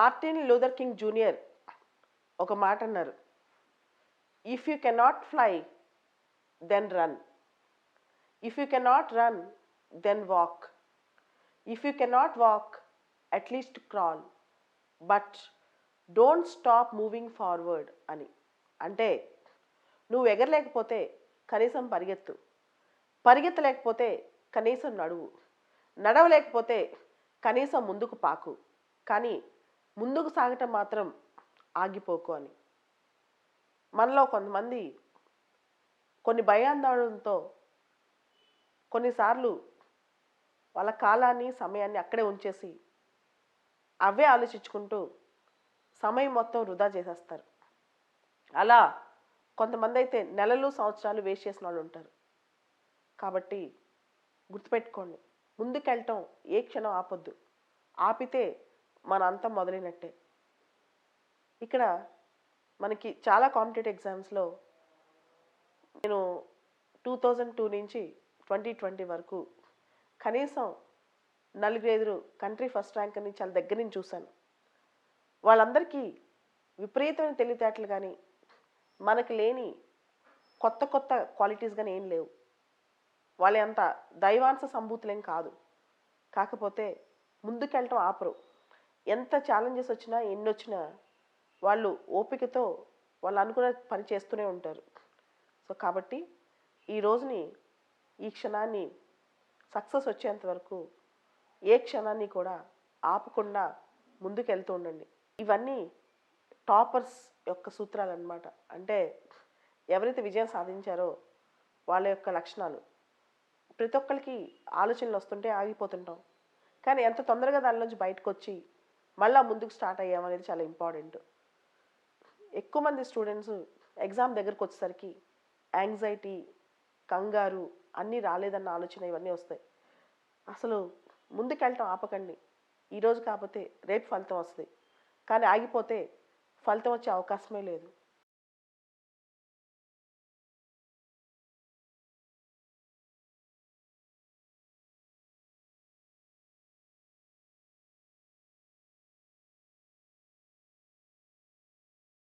Martin Luther king junior ఒక మాట అన్నారు if you cannot fly then run if you cannot run then walk if you cannot walk at least crawl but don't stop moving forward అని. అంటే నువ్వు ఎగరలేకపోతే కనీసం పరిగెత్తు. పరిగెత్తలేకపోతే కనీసం నడువు. నడవలేకపోతే కనీసం ముందుకు పాకు. కానీ ముందుకు సాగటం మాత్రం ఆగిపోకు అని. మనలో కొంతమంది కొన్ని భయాందోళనతో కొన్నిసార్లు వాళ్ళ కాలాన్ని సమయాన్ని అక్కడే ఉంచేసి అవే ఆలోచించుకుంటూ సమయం మొత్తం వృధా చేసేస్తారు. అలా కొంతమంది అయితే నెలలు సంవత్సరాలు వేస్ట్ చేసిన వాళ్ళు ఉంటారు. కాబట్టి గుర్తుపెట్టుకోండి ముందుకెళ్ళటం ఏ క్షణం ఆపొద్దు. ఆపితే మన అంతం మొదలైనట్టే. ఇక్కడ మనకి చాలా కాంపిటేటివ్ ఎగ్జామ్స్లో నేను టూ థౌజండ్ టూ నుంచి ట్వంటీ ట్వంటీ వరకు కనీసం నలుగురైదురు కంట్రీ ఫస్ట్ ర్యాంక్ని చాలా దగ్గర నుంచి చూశాను. వాళ్ళందరికీ విపరీతమైన తెలివితేటలు కానీ మనకు లేని కొత్త కొత్త క్వాలిటీస్ కానీ ఏం లేవు. వాళ్ళంత దైవాంశ సంభూతులేం కాదు. కాకపోతే ముందుకెళ్ళటం ఆపరు. ఎంత ఛాలెంజెస్ వచ్చినా ఎన్ని వచ్చినా వాళ్ళు ఓపికతో వాళ్ళు అనుకున్న పని చేస్తూనే ఉంటారు. సో కాబట్టి ఈ రోజుని ఈ క్షణాన్ని సక్సెస్ వచ్చేంత వరకు ఏ క్షణాన్ని కూడా ఆపకుండా ముందుకెళ్తూ ఉండండి. ఇవన్నీ టాపర్స్ యొక్క సూత్రాలు అన్నమాట అంటే ఎవరైతే విజయం సాధించారో వాళ్ళ యొక్క లక్షణాలు. ప్రతి ఒక్కరికి ఆలోచనలు వస్తుంటే ఆగిపోతుంటాం. కానీ ఎంత తొందరగా దానిలోంచి బయటకు వచ్చి మళ్ళీ ముందుకు స్టార్ట్ అయ్యామనేది చాలా ఇంపార్టెంట్ ఎక్కువ మంది స్టూడెంట్స్ ఎగ్జామ్ దగ్గరకు వచ్చేసరికి యాంగ్జైటీ కంగారు అన్నీ రాలేదన్న ఆలోచన ఇవన్నీ వస్తాయి. అసలు ముందుకెళ్ళటం ఆపకండి. ఈరోజు కాకపోతే రేపు ఫలితం వస్తుంది. కానీ ఆగిపోతే ఫలితం వచ్చే అవకాశమే లేదు.